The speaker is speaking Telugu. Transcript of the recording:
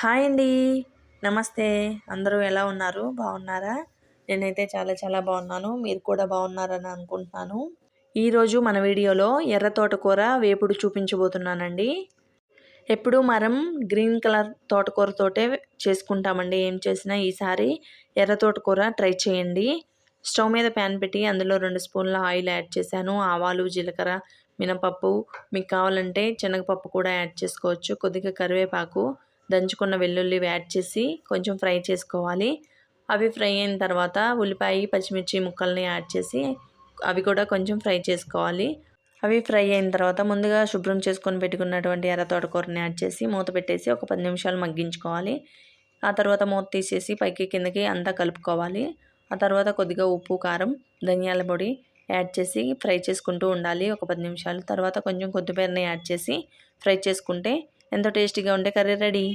హాయ్ అండి. నమస్తే. అందరూ ఎలా ఉన్నారు? బాగున్నారా? నేనైతే చాలా చాలా బాగున్నాను. మీరు కూడా బాగున్నారని అనుకుంటున్నాను. ఈరోజు మన వీడియోలో ఎర్ర తోటకూర వేపుడు చూపించబోతున్నానండి. ఎప్పుడు మనం గ్రీన్ కలర్ తోటకూరతోటే చేసుకుంటామండి. ఏం చేసినా ఈసారి ఎర్ర తోటకూర ట్రై చేయండి. స్టవ్ మీద ప్యాన్ పెట్టి అందులో రెండు స్పూన్ల ఆయిల్ యాడ్ చేశాను. ఆవాలు జీలకర్ర మినపప్పు. మీకు కావాలంటే శనగపప్పు కూడా యాడ్ చేసుకోవచ్చు. కొద్దిగా కరివేపాకు దంచుకున్న వెల్లుల్లి యాడ్ చేసి కొంచెం ఫ్రై చేసుకోవాలి. అవి ఫ్రై అయిన తర్వాత ఉల్లిపాయ పచ్చిమిర్చి ముక్కల్ని యాడ్ చేసి అవి కూడా కొంచెం ఫ్రై చేసుకోవాలి. అవి ఫ్రై అయిన తర్వాత ముందుగా శుభ్రం చేసుకొని పెట్టుకున్నటువంటి ఎర్ర తోటకూరని యాడ్ చేసి మూత పెట్టేసి ఒక పది నిమిషాలు మగ్గించుకోవాలి. ఆ తర్వాత మూత తీసేసి పైకి కిందకి అంతా కలుపుకోవాలి. ఆ తర్వాత కొద్దిగా ఉప్పు కారం ధనియాల పొడి యాడ్ చేసి ఫ్రై చేసుకుంటూ ఉండాలి ఒక పది నిమిషాలు. తర్వాత కొంచెం కొత్తిమీరని యాడ్ చేసి ఫ్రై చేసుకుంటే ఎంతో టేస్టీగా ఉండే కర్రీ రెడీ.